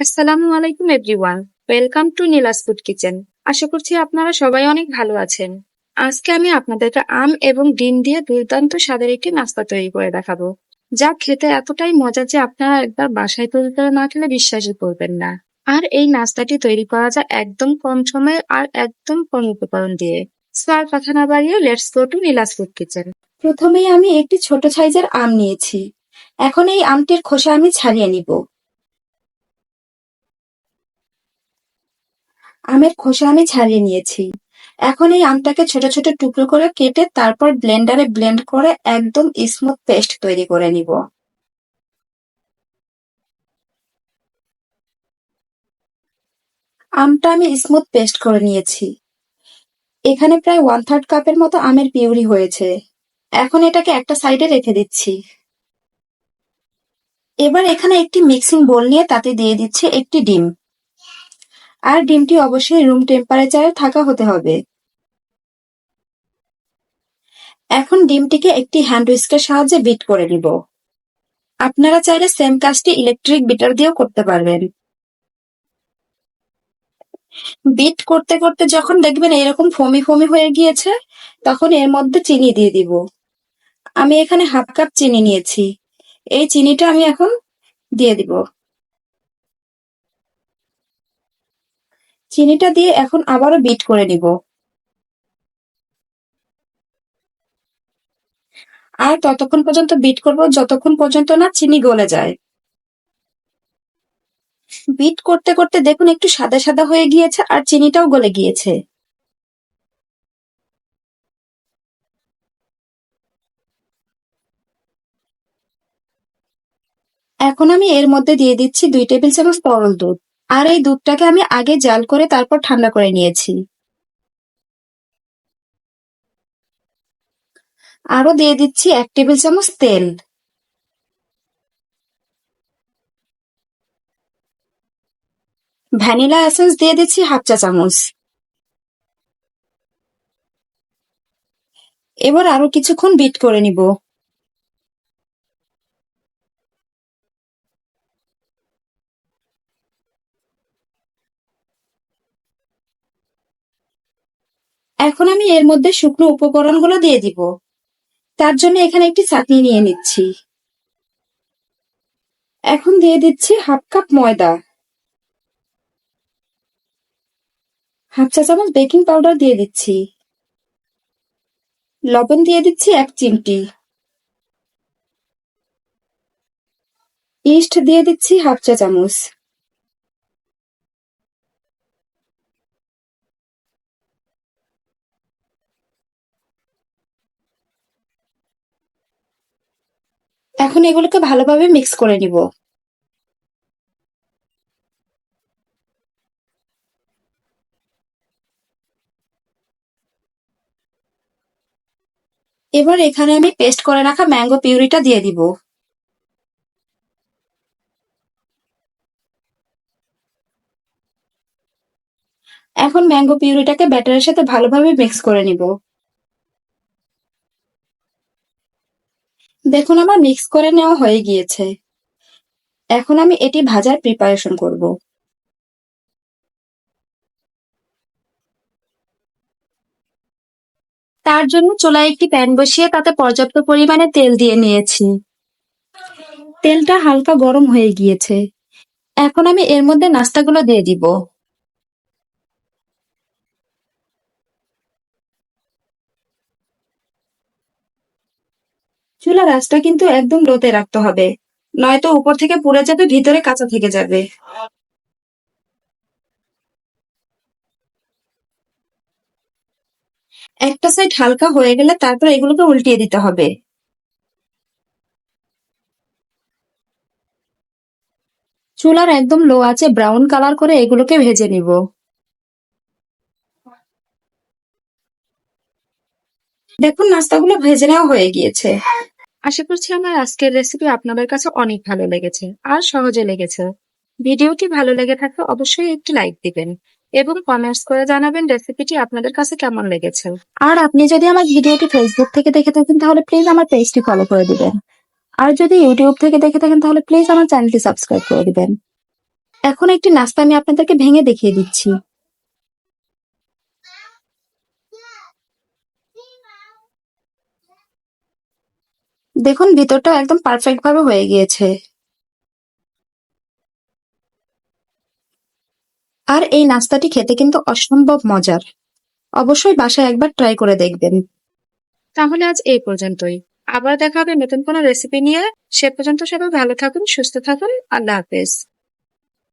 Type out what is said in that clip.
আসসালামু আলাইকুম, everyone. Welcome to Nila's food kitchen. আশা করছি আপনারা সবাই অনেক ভালো আছেন। আজকে আমি আপনাদেরকে আম এবং ডিম দিয়ে দুর্দান্ত স্বাদের একটি নাস্তা তৈরি করে দেখাবো। যা খেতে এতটাই মজা যে আপনারা একবার বাসায় তৈরি করে না খেলে বিশ্বাসই করবেন না। আর এই নাস্তাটি তৈরি করা যায় একদম কম সময়ে আর একদম কম উপকরণ দিয়ে। সো আর কথা না বাড়িয়ে let's go to Nila's food kitchen. প্রথমেই আমি একটি ছোট সাইজের আম নিয়েছি। এখন এই আমটির খোসা আমি ছাড়িয়ে নিব। আমের খোসা আমি ছাড়িয়ে নিয়েছি। এখন এই আমটাকে ছোট ছোট টুকরো করে কেটে তারপর ব্লেন্ডারে ব্লেন্ড করে একদম স্মুথ পেস্ট তৈরি করে নিব। আমটা আমি স্মুথ পেস্ট করে নিয়েছি। এখানে প্রায় ওয়ান থার্ড কাপের মতো আমের পিউরি হয়েছে। এখন এটাকে একটা সাইডে রেখে দিচ্ছি। এবার এখানে একটি মিক্সিং বোল নিয়ে তাতে দিয়ে দিচ্ছে একটি ডিম। আর ডিমটি অবশ্যই রুম টেম্পারেচারে থাকা হতে হবে। এখন ডিমটিকে একটি হ্যান্ড উইস্কের সাহায্যে বিট করে নিব। আপনারা চাইলে সেম কাজটি ইলেকট্রিক বিটার দিয়েও করতে পারবেন। বিট করতে করতে যখন দেখবেন এরকম ফমি ফমি হয়ে গিয়েছে, তখন এর মধ্যে চিনি দিয়ে দিব। আমি এখানে হাফ কাপ চিনি নিয়েছি। এই চিনিটা আমি এখন দিয়ে দিব। চিনিটা দিয়ে এখন আবারও বিট করে নিব। আর ততক্ষণ পর্যন্ত বিট করব, যতক্ষণ পর্যন্ত না চিনি গলে যায়। বিট করতে করতে দেখুন একটু সাদা সাদা হয়ে গিয়েছে আর চিনিটাও গলে গিয়েছে। এখন আমি এর মধ্যে দিয়ে দিচ্ছি দুই টেবিল চামচ তরল দুধ। আর এই দুধটাকে আমি আগে জাল করে তারপর ঠান্ডা করে নিয়েছি। আরও দিয়ে দিচ্ছি এক টেবিল চামচ তেল। ভ্যানিলা এসেন্স দিয়ে দিচ্ছি হাফ চা চামচ। এবার আরও কিছুক্ষণ বিট করে নিব। এখন আমি এর মধ্যে শুকনো উপকরণগুলো দিয়ে দিব। তার জন্য এখানে একটি চাটনি নিয়ে নিচ্ছি। এখন দিয়ে দিচ্ছি হাফ কাপ ময়দা। হাফ চা চামচ বেকিং পাউডার দিয়ে দিচ্ছি। লবণ দিয়ে দিচ্ছি এক চিমটি। ইস্ট দিয়ে দিচ্ছি হাফ চা চামচ। এখন এগুলোকে ভালোভাবে মিক্স করে নিব। এবার এখানে আমি পেস্ট করে রাখা ম্যাঙ্গো পিউরিটা দিয়ে দিব। এখন ম্যাঙ্গো পিউরিটাকে ব্যাটারের সাথে ভালোভাবে মিক্স করে নিব। দেখুন, আমার মিক্স করে নেওয়া হয়ে গিয়েছে। এখন আমি এটি ভাজার প্রিপারেশন করব। তার জন্য চুলায় একটি প্যান বসিয়ে তাতে পর্যাপ্ত পরিমাণে তেল দিয়ে নিয়েছি। তেলটা হালকা গরম হয়ে গিয়েছে। এখন আমি এর মধ্যে নাস্তাগুলো দিয়ে দিব। চুলার আঁচটা কিন্তু একদম লোতে রাখতে হবে। নয়তো উপর থেকে পুড়ে যাবে, ভিতরে কাঁচা থেকে যাবে। একটা সাইড হালকা হয়ে গেলে তারপর এগুলোকে উল্টিয়ে দিতে হবে। চুলার একদম লো আছে ব্রাউন কালার করে এগুলোকে ভেজে নিব। দেখুন, নাস্তাগুলো ভেজে নেওয়া হয়ে গিয়েছে। আশা করছি আমার আজকের রেসিপি আপনাদের কাছে অনেক ভালো লেগেছে, আর সহজে লেগেছে। ভিডিওটি ভালো লেগে থাকলে অবশ্যই একটি লাইক দিবেন এবং কমেন্টস করে জানাবেন রেসিপিটি আপনাদের কাছে কেমন লেগেছে। আর আপনি যদি আমার ভিডিওটি ফেসবুক থেকে দেখে থাকেন, তাহলে প্লিজ আমার পেজটি ফলো করে দিবেন। আর যদি ইউটিউব থেকে দেখে থাকেন, তাহলে প্লিজ আমার চ্যানেলটি সাবস্ক্রাইব করে দিবেন। এখন একটি নাস্তা আমি আপনাদেরকে ভেঙে দেখিয়ে দিচ্ছি। দেখুন, ভিতরটা একদম পারফেক্ট ভাবে হয়ে গিয়েছে। আর এই নাস্তাটি খেতে কিন্তু অসম্ভব মজার। অবশ্যই বাসায় একবার ট্রাই করে দেখবেন। তাহলে আজ এই পর্যন্তই। আবার দেখা হবে নতুন কোনো রেসিপি নিয়ে। সে পর্যন্ত সবাই ভালো থাকুন, সুস্থ থাকুন। আল্লাহ হাফেজ।